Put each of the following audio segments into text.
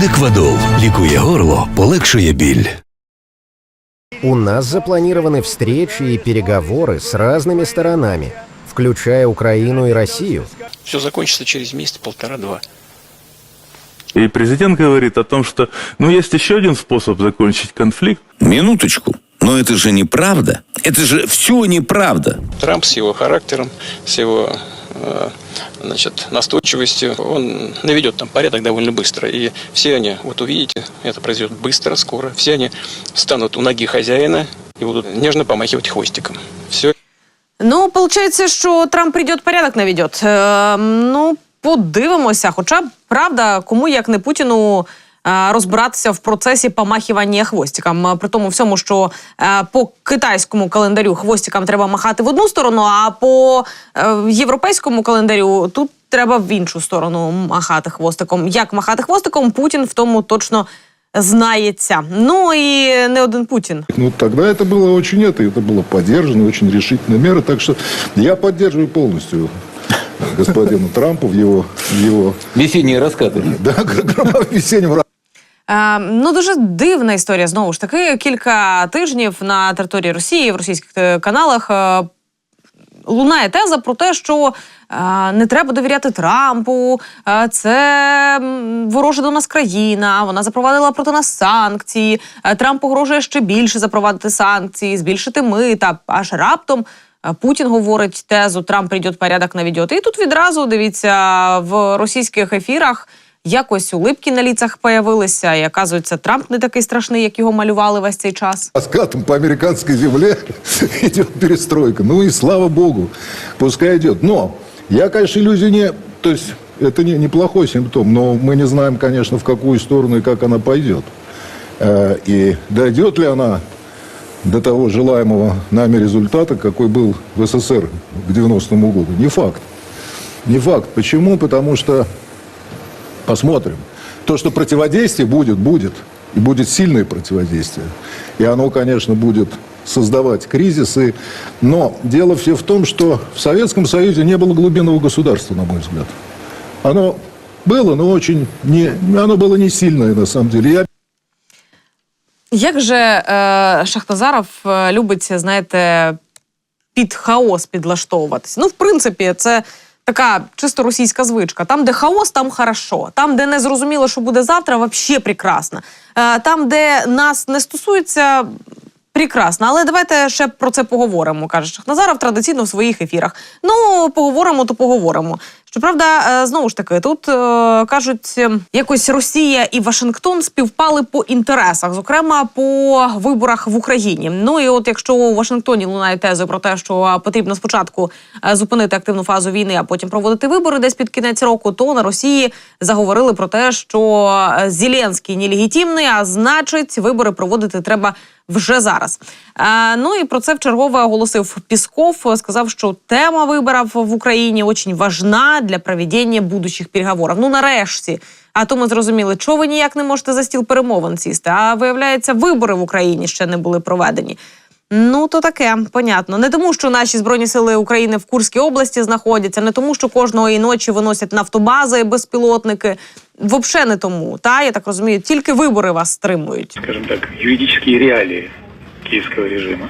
Будеквадол лікує горло, полегшує біль. У нас запланированы встречи и переговоры с разными сторонами, включая Украину и Россию. Все закончится через месяц, полтора-два. И президент говорит о том, что ну, есть еще один способ закончить конфликт. Минуточку. Но это же неправда. Это же все неправда. Трамп с его характером, с его э, значит, настойчивостью, он наведет там порядок довольно быстро. И все они, вот увидите, это произойдет быстро, скоро. Все они встанут у ноги хозяина и будут нежно помахивать хвостиком. Все Ну, получається, що Трамп прийде, порядок наведет. Е, ну, подивимося. Хоча, правда, кому як не Путіну е, розбиратися в процесі помахування хвостиком. Е, При тому всьому, що е, по китайському календарю хвостикам треба махати в одну сторону, а по е, європейському календарю тут треба в іншу сторону махати хвостиком. Як махати хвостиком, Путін в тому точно знається. Ну і не один Путін. Ну, тогда это было очень это, это было поддержано, очень решительная мера. Так что я поддерживаю полностью господина Трампа в его, в его Весенние раскаты. да, весеннем Е, ну дуже дивна історія. Знову ж таки, кілька тижнів на території Росії в російських е, каналах е, лунає теза про те, що е, не треба довіряти Трампу. це ворожа до нас країна. Вона запровадила проти нас санкції. е, Трамп погрожує ще більше запровадити санкції, збільшити мита. Аж раптом. Путін говорить тезу Трамп прийде порядок наведет. І тут відразу дивіться в російських ефірах якось улипки на ліцах появилися. І оказується, Трамп не такий страшний, як його малювали весь цей час. раскатом по американской земле идет перестройка. Ну и слава богу, пускай идет. Но я, конечно, иллюзий не... То есть это не, неплохой симптом, но мы не знаем, конечно, в какую сторону и как она пойдет. Э, И дойдет ли она до того желаемого нами результата, какой был в СССР к 90-му году. Не факт. Не факт. Почему? Потому что посмотрим. То, что противодействие будет, будет. И будет сильное противодействие. И оно, конечно, будет создавать кризисы. Но дело все в том, что в Советском Союзе не было глубинного государства, на мой взгляд. Оно было, но очень не, оно было не сильное, на самом деле. Я Як же е, Шахназаров е, любить, знаєте, під хаос підлаштовуватися? Ну, в принципі, це така чисто російська звичка. Там, де хаос, там хорошо. Там, де не зрозуміло, що буде завтра, взагалі прекрасно. Е, там, де нас не стосується. Прекрасно, але давайте ще про це поговоримо. каже Шахназаров традиційно в своїх ефірах. Ну, поговоримо, то поговоримо. Щоправда, е, знову ж таки, тут е, кажуть, якось Росія і Вашингтон співпали по інтересах, зокрема по виборах в Україні. Ну і от якщо у Вашингтоні лунає тези про те, що потрібно спочатку е, зупинити активну фазу війни, а потім проводити вибори десь під кінець року, то на Росії заговорили про те, що Зеленський нелегітимний, а значить, вибори проводити треба вже зараз. Е, ну і про це вчергове оголосив Пісков. Сказав, що тема виборів в Україні дуже важна для проведення будучих переговорів. Ну нарешті. А то ми зрозуміли, чого ви ніяк не можете за стіл перемовин сісти. А виявляється, вибори в Україні ще не були проведені. Ну, то таке, понятно. Не тому, що наші збройні сили України в Курській області знаходяться, не тому, що кожної ночі виносять нафтобази, безпілотники. Взагалі не тому. Та я так розумію, тільки вибори вас стримують. скажем так, юридические реалии киевского режима.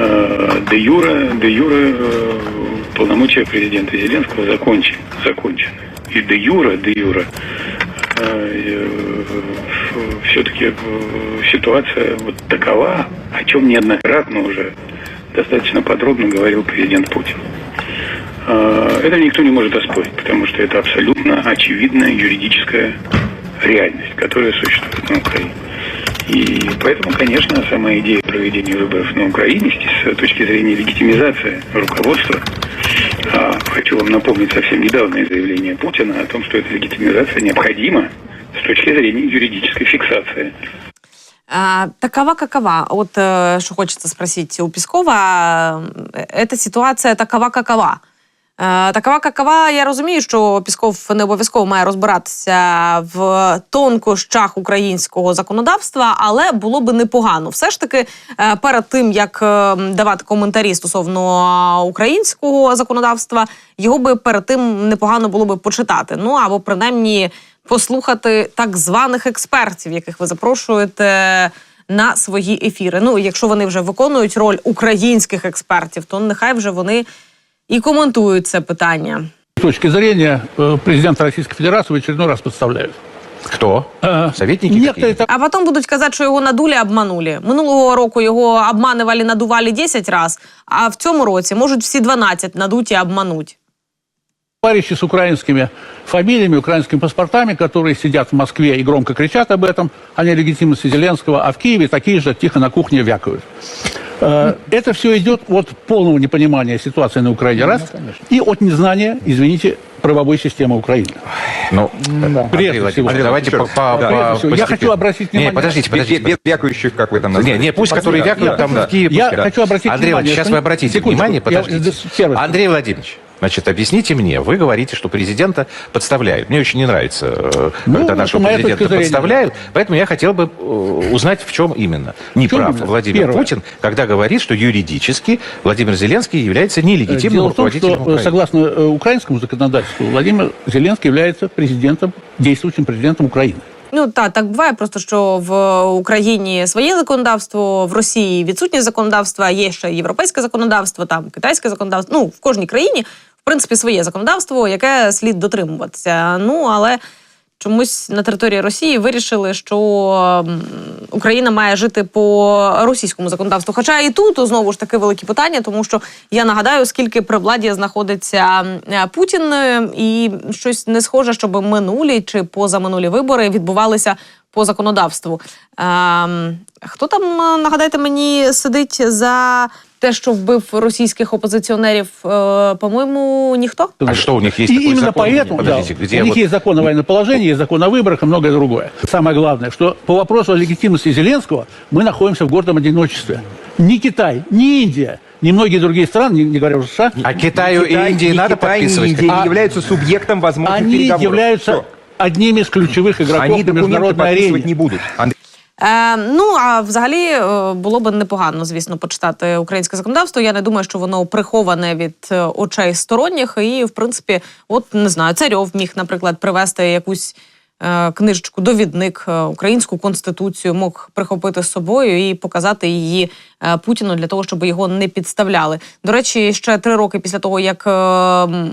Э, Де юра, де юра э, полномочия президента Зеленского закончены, закончены. И де юра, де юра все-таки ситуация вот такова, о чем неоднократно уже достаточно подробно говорил президент Путин. Э, Это никто не может оспорить, потому что это абсолютно очевидная юридическая реальность, которая существует на Украине. И поэтому, конечно, сама идея проведения выборов на Украине с точки зрения легитимизации руководства, а, хочу вам напомнить совсем недавнее заявление Путина о том, что эта легитимизация необходима с точки зрения юридической фиксации А, такова какова? От э, что хочется спросить у Пескова, э, эта ситуація такова какова? Е, Такова какова, я розумію, що Пісков не обов'язково має розбиратися в тонкощах українського законодавства, але було би непогано. Все ж таки, е, перед тим як е, давати коментарі стосовно українського законодавства, його би перед тим непогано було би почитати. Ну або принаймні послухати так званих експертів, яких ви запрошуєте на свої ефіри. Ну, якщо вони вже виконують роль українських експертів, то нехай вже вони і коментують це питання. С точки зрения э, президента Российской Федерации в очередной раз подставляют. Кто? Э, Советники Некоторые какие-то? А потім будуть казати, що його надули, обманули. Минулого року його обманували, надували 10 разів, а в цьому році можуть всі 12 надуть і обмануть. Товарищи с украинскими фамилиями, украинскими паспортами, которые сидят в Москве и громко кричат об этом, о нелегитимности Зеленского, а в Киеве такие же тихо на кухне вякают. Э, Это все идет от полного непонимания ситуации на Украине, раз, и от незнания, извините, правовой системы Украины. Ну, Прежде Андрей Владимирович, всего. давайте по, по- Да. по- Прежде всего, я хочу обратить внимание- Не, подождите, подождите. без вякающих, как вы там Не, назвали. не, пусть, которые вякают, там в Киеве. Я пускай. хочу обратить Андрей внимание, Владимирович, сейчас вы обратите Секундочку, внимание, я- подождите. да, первое. Андрей Владимирович, значит, объясните мне, вы говорите, что президента подставляют. Мне очень не нравится, э, Ну, когда это нашего моя президента точка зрения. подставляют, поэтому я хотел бы э, узнать, в чем именно. Не В чем прав именно? Владимир Первое. Путин, когда говорит, что юридически Владимир Зеленский является нелегитимным Дело в том, руководителем что, э, Украины. согласно э, украинскому законодательству, Владимир Зеленский является президентом, действующим президентом Украины. Ну так, так буває, просто що в Україні своє законодавство, в Росії відсутнє законодавство, а є ще європейське законодавство, там китайське законодавство. Ну в кожній країні, в принципі, своє законодавство, яке слід дотримуватися. Ну але чомусь на території Росії вирішили, що Україна має жити по російському законодавству. Хоча і тут знову ж таки великі питання, тому що я нагадаю, скільки при владі знаходиться е, Путін, і щось не схоже, щоб минулі чи позаминулі вибори відбувалися по законодавству. Ем, хто там, е, нагадайте мені, сидить за те, що вбив російських опозиціонерів? Е, по-моєму, ніхто. А что у них есть и такой именно закон? поэтому да, Подождите, где у них вот- есть закон о военном положении, есть закон о выборах и многое другое. Самое главное, что по вопросу о легитимности Зеленского мы находимся в гордом одиночестве. Ни Китай, ни Индия, ни многие другие страны, не, не говоря уже о США, А Китаю Китай- и Индии ни надо Китай, ни подписывать? Индия А- не являются субъектом возможных они переговоров. являются Всё. одними из ключевых игроков Они на документы международной подписывать арене. не будут. Андрей Е, ну а взагалі е, було б непогано, звісно, почитати українське законодавство. Я не думаю, що воно приховане від е, очей сторонніх. І, в принципі, от не знаю, царьов міг, наприклад, привезти якусь. е, Книжечку, довідник, е, українську конституцію мог прихопити з собою і показати її е, Путіну для того, щоб його не підставляли. До речі, ще три роки після того, як е, м,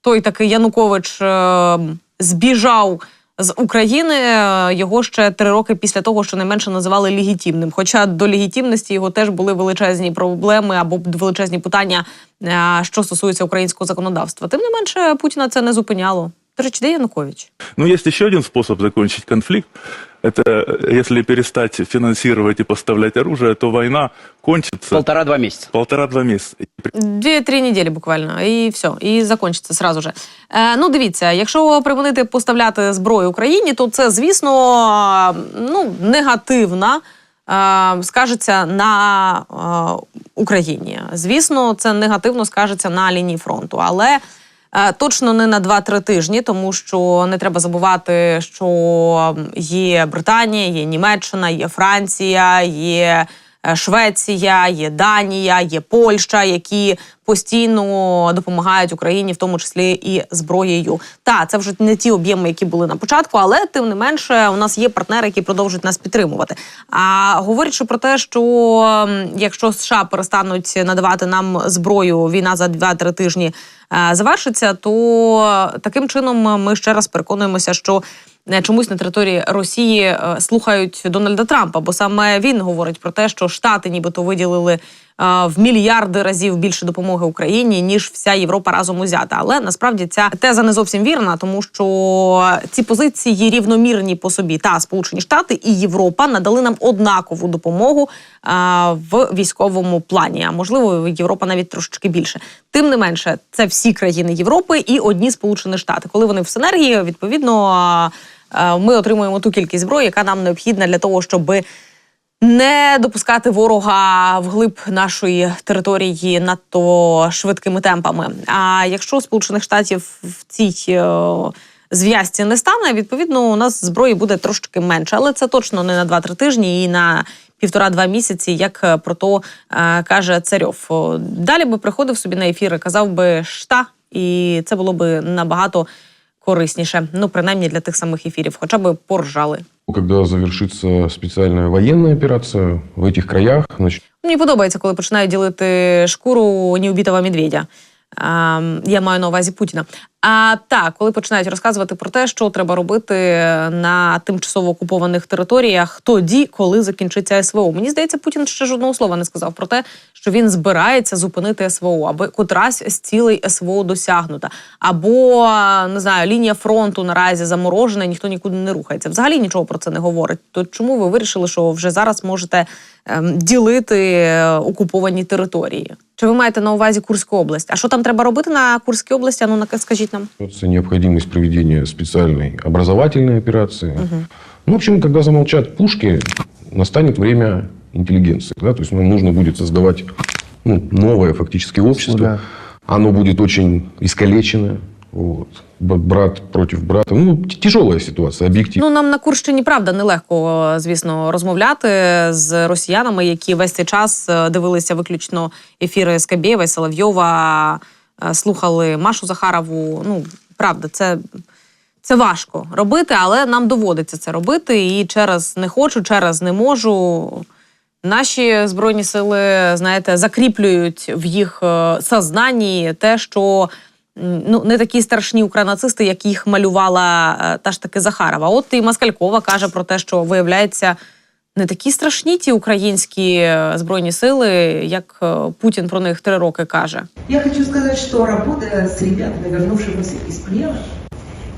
той такий Янукович е, збіжав з України. е, Його ще три роки після того, що найменше називали легітимним. Хоча до легітимності його теж були величезні проблеми або величезні питання, е, що стосується українського законодавства. Тим не менше, Путіна це не зупиняло. До де Янукович? Ну, есть еще один способ закончить конфликт. Это если перестать финансировать и поставлять оружие, то война кончится Полтора-два месяца. полтора-два месяца. Дві-три неділі буквально, і все, і закінчиться сразу же. Е, ну, дивіться, якщо припинити поставляти зброю Україні, то це, звісно, ну, негативна. е, Скажеться на е, Україні. Звісно, це негативно скажеться на лінії фронту, але точно не на 2-3 тижні, тому що не треба забувати, що є Британія, є Німеччина, є Франція, є е, Швеція, є Данія, є Польща, які постійно допомагають Україні, в тому числі і зброєю. Та це вже не ті об'єми, які були на початку, але тим не менше, у нас є партнери, які продовжують нас підтримувати. А говорячи про те, що якщо США перестануть надавати нам зброю, війна за 2-3 тижні е, завершиться, то таким чином ми ще раз переконуємося, що е, чомусь на території Росії е, слухають Дональда Трампа, бо саме він говорить про те, що Штати нібито виділили е, в мільярди разів більше допомоги Україні ніж вся Європа разом узята. Але насправді ця теза не зовсім вірна, тому що ці позиції рівномірні по собі. Та Сполучені Штати і Європа надали нам однакову допомогу е, в військовому плані. А можливо, Європа навіть трошечки більше. Тим не менше, це всі країни Європи і одні Сполучені Штати. Коли вони в синергії, відповідно. Е, Ми отримуємо ту кількість зброї, яка нам необхідна для того, щоб не допускати ворога вглиб нашої території надто швидкими темпами. А якщо Сполучених Штатів в цій е, зв'язці не стане, відповідно, у нас зброї буде трошки менше, але це точно не на 2-3 тижні і на півтора-два місяці, як е, про то каже Царьов. Далі би приходив собі на ефір і казав би шта, і це було би набагато корисніше. Ну, принаймні для тих самих ефірів, хоча б поржали. Когда завершиться спеціальна воєнна операція в этих краях, значит, Мені подобається, коли починають ділити шкуру неубітого медведя. А, я маю на увазі Путіна. А так, коли починають розказувати про те, що треба робити на тимчасово окупованих територіях тоді, коли закінчиться СВО. Мені здається, Путін ще жодного слова не сказав про те, що він збирається зупинити СВО, аби котрась з цілей СВО досягнута. Або не знаю, лінія фронту наразі заморожена, ніхто нікуди не рухається. Взагалі нічого про це не говорить. То чому ви вирішили, що вже зараз можете ділити е, окуповані території? Чи ви маєте на увазі Курську область? А що там треба робити на Курській області? А Ну скажіть нам. это необходимость проведения специальной образовательной операции. Ну, в общем, когда замолчат пушки, настанет время интеллигенции. Да? То есть нам нужно будет создавать ну, новое фактически общество. Оно будет очень искалечено. Вот. Брат против брата. Ну, т- тяжелая ситуация, объективно. Ну нам на Курщині правда нелегко, звісно, розмовляти з росіянами, які весь цей час е, дивилися виключно ефіри Скабєєва і Соловйова, е, слухали Машу Захарову. Ну, правда, це. Це важко робити, але нам доводиться це робити. І через не хочу, через не можу. Наші збройні сили, знаєте, закріплюють в їх е, сознанні те, що ну не такі страшні укранацисти, як їх малювала е, та ж таки Захарова. От і Маскалькова каже про те, що виявляється. Не такі страшні ті українські е, збройні сили, як е, Путін про них три роки каже. Я хочу сказать, что работая с ребятами, вернувшимися из плена,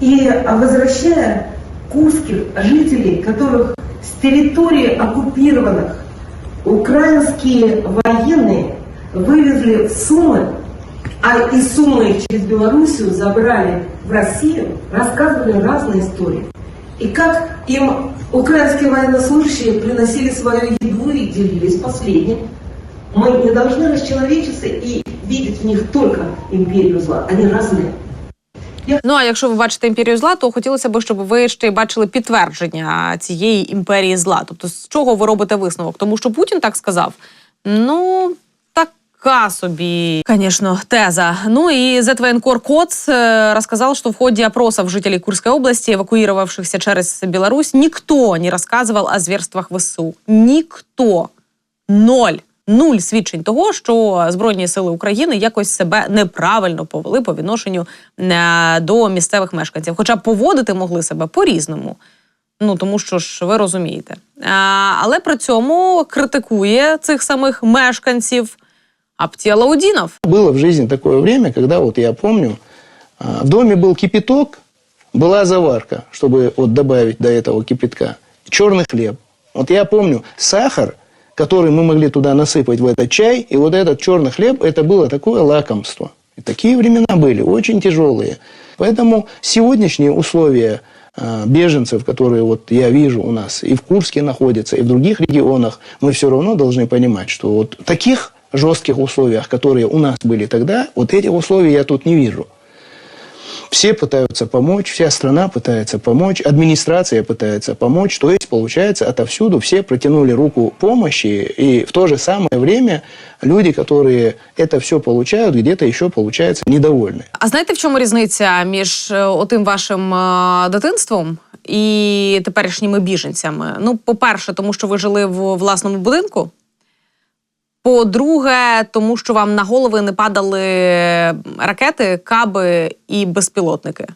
и возвращая курских жителей, которых с территории оккупированных украинские военные вывезли в Сумы, а из Сумы их через Белоруссию забрали в Россию, рассказывали разные истории. И как им украинские военнослужащие приносили свою еду и делились последним. Мы не должны расчеловечиться и видеть в них только империю зла. Они разные. Ну а якщо ви бачите імперію зла, то хотілося б, щоб ви ще й бачили підтвердження цієї імперії зла. Тобто, з чого ви робите висновок? Тому що Путін так сказав. Ну така собі, конечно, теза. Ну и Зетвоенкор Коц э, рассказал, что в ходе опросов жителей Курской области, эвакуировавшихся через Беларусь, никто не рассказывал о зверствах ВСУ. Никто. Ноль. Нуль свідчень того, що Збройні сили України якось себе неправильно повели по відношенню е, до місцевих мешканців. Хоча поводити могли себе по-різному. Ну тому що ж ви розумієте. А, але при цьому критикує цих самих мешканців Аптіалаудінов. Было в жизни такое время, когда, вот я помню, а, в доме был кипяток, была заварка, чтобы вот добавить до этого кипятка, черный хлеб. Вот я помню, сахар, который мы могли туда насыпать в этот чай, и вот этот черный хлеб, это было такое лакомство. И такие времена были, очень тяжелые. Поэтому сегодняшние условия а, беженцев, которые вот я вижу у нас и в Курске находятся, и в других регионах, мы все равно должны понимать, что вот таких жестких условиях, которые у нас были тогда, вот этих условий я тут не вижу. Все пытаются помочь, вся страна пытается помочь, администрация пытается помочь. То есть, получается, отовсюду все протянули руку помощи, и в то же самое время люди, которые это все получают, где-то еще, получается, недовольны. А знаєте, в чому різниця між е, отим вашим е, дитинством і теперішніми біженцями? Ну, по-перше, тому що ви жили в власному будинку. По-друге, тому що вам на голови не падали ракети, каби і безпілотники.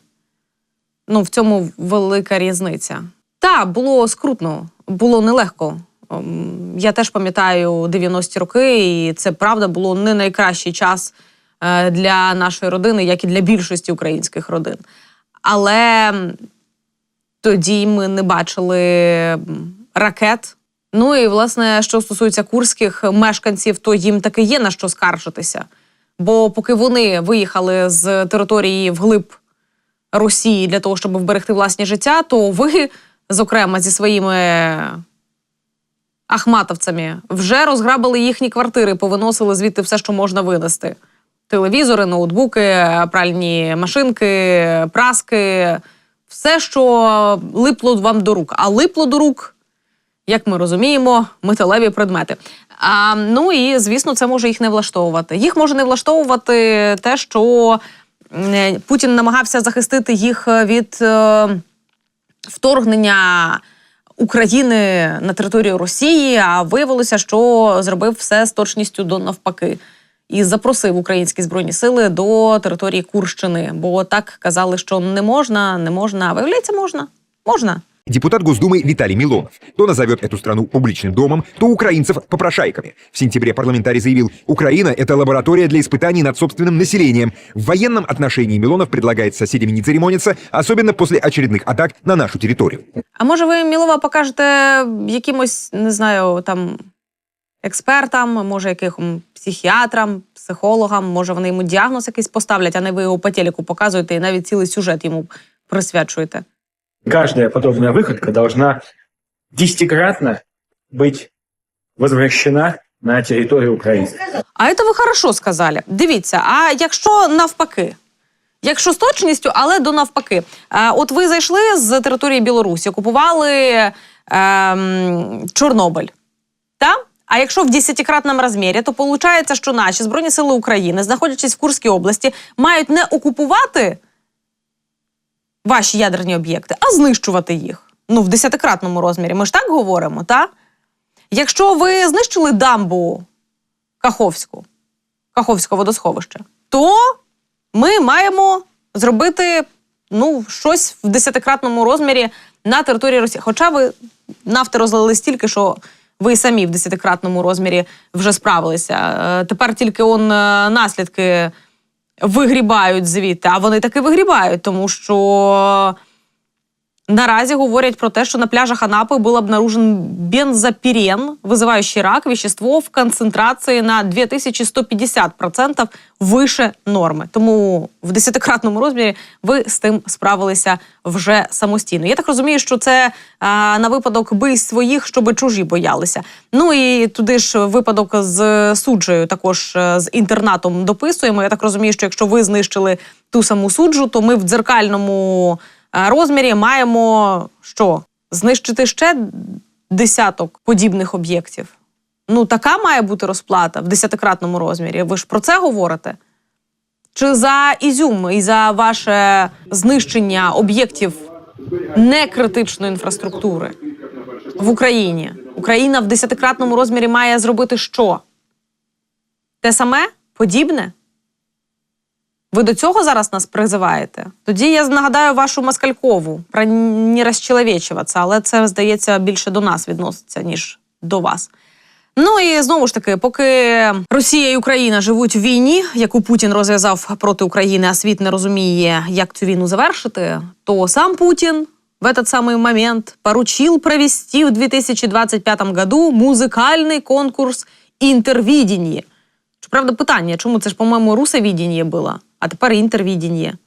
Ну, в цьому велика різниця. Так, було скрутно, було нелегко. Ем, Я теж пам'ятаю 90-ті роки, і це правда було не найкращий час е, для нашої родини, як і для більшості українських родин. Але тоді ми не бачили ракет. Ну і власне, що стосується курських мешканців, то їм таки є на що скаржитися. Бо поки вони виїхали з території вглиб Росії для того, щоб вберегти власні життя, то ви, зокрема, зі своїми ахматовцями, вже розграбили їхні квартири, повиносили звідти все, що можна винести: телевізори, ноутбуки, пральні машинки, праски, все, що липло вам до рук. А липло до рук як ми розуміємо, металеві предмети. А, ну і звісно, це може їх не влаштовувати. Їх може не влаштовувати те, що е, Путін намагався захистити їх від е, вторгнення України на територію Росії, а виявилося, що зробив все з точністю до навпаки. І запросив українські збройні сили до території Курщини, бо так казали, що не можна, не можна. Виявляється, можна. Можна. Депутат Госдумы Виталий Милонов то назовет эту страну публичным домом, то украинцев попрошайками. В сентябре парламентарий заявил, Украина – это лаборатория для испытаний над собственным населением. В военном отношении Милонов предлагает с соседями не церемониться, особенно после очередных атак на нашу территорию. А може, ви Мілова покажете якимось, не знаю, там експертам, може, яким психіатрам, психологам, може, вони йому діагноз якийсь поставлять, а не ви його по телеку показуєте і навіть цілий сюжет йому присвячуєте. Каждая подобная выходка должна десятикратно быть возвращена на территорию Украины. А це ви хорошо сказали. Дивіться, а якщо навпаки? Якщо з точністю, але до навпаки. Е, от ви зайшли з території Білорусі, окупували ем, Чорнобиль. Та? А якщо в десятикратному розмірі, то виходить, що наші Збройні Сили України, знаходячись в Курській області, мають не окупувати ваші ядерні об'єкти, а знищувати їх. Ну, в десятикратному розмірі. Ми ж так говоримо, та? Якщо ви знищили дамбу Каховську, Каховського водосховища, то ми маємо зробити ну, щось в десятикратному розмірі на території Росії. Хоча ви нафти розлили стільки, що ви самі в десятикратному розмірі вже справилися. Е, Тепер тільки он е, наслідки вигрібають звідти, а вони таки вигрібають, тому що наразі говорять про те, що на пляжах Анапи був обнаружен бензопирен, вызывающий рак, вещество в концентрації на 2150% вище норми. Тому в десятикратному розмірі ви з тим справилися вже самостійно. Я так розумію, що це а, на випадок бий своїх, щоб чужі боялися. Ну і туди ж випадок з суджею, також е, з інтернатом дописуємо. Я так розумію, що якщо ви знищили ту саму суджу, то ми в дзеркальному розмірі маємо що? Знищити ще десяток подібних об'єктів. Ну, така має бути розплата в десятикратному розмірі. Ви ж про це говорите? Чи за ізюм і за ваше знищення об'єктів некритичної інфраструктури в Україні? Україна в десятикратному розмірі має зробити що? Те саме? Подібне? Ви до цього зараз нас призиваєте? Тоді я нагадаю вашу москалькову про не розчеловечуватися, але це, здається, більше до нас відноситься, ніж до вас. Ну і знову ж таки, поки Росія і Україна живуть в війні, яку Путін розв'язав проти України, а світ не розуміє, як цю війну завершити, то сам Путін в этот самый момент поручил провести в 2025 году музикальний конкурс «Інтервідіння». Правда, питання, чому це ж, по-моєму, русовідіння було, а тепер інтервідіння.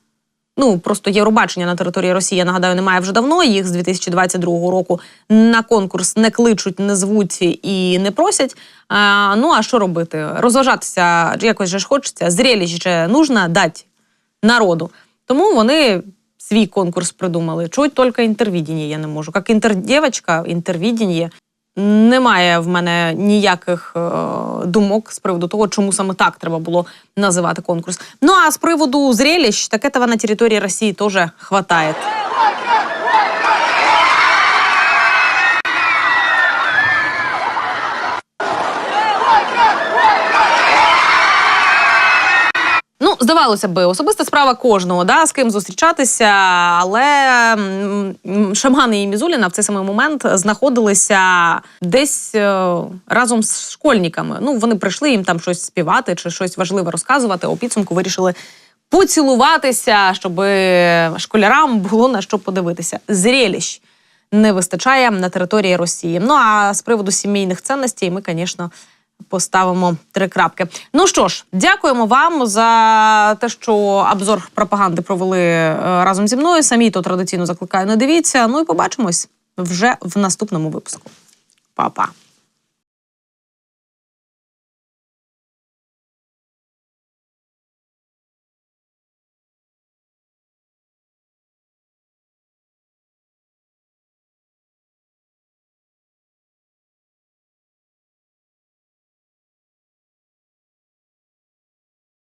Ну, просто Євробачення на території Росії, я нагадаю, немає вже давно. Їх з 2022 року на конкурс не кличуть, не звуть і не просять. А, ну, а що робити? Розважатися якось же ж хочеться. Зрелище нужно дати народу. Тому вони свій конкурс придумали. Чуть тільки інтервідіння я не можу. Як інтердєвочка, інтервідіння. Немає в мене ніяких е, думок з приводу того, чому саме так треба було називати конкурс. Ну а з приводу зрелищ, таке-то на території Росії теж хватає. Здавалося би, особиста справа кожного, да, з ким зустрічатися, але м, і Мізуліна в цей самий момент знаходилися десь е, разом з школьниками. Ну, вони прийшли їм там щось співати чи щось важливе розказувати. У підсумку вирішили поцілуватися, щоб школярам було на що подивитися. Зрелищ не вистачає на території Росії. Ну а з приводу сімейних цінностей ми, звісно, поставимо три крапки. Ну що ж, дякуємо вам за те, що обзор пропаганди провели е, разом зі мною. Самі то традиційно закликаю. Не дивіться. Ну і побачимось вже в наступному випуску. Па-па.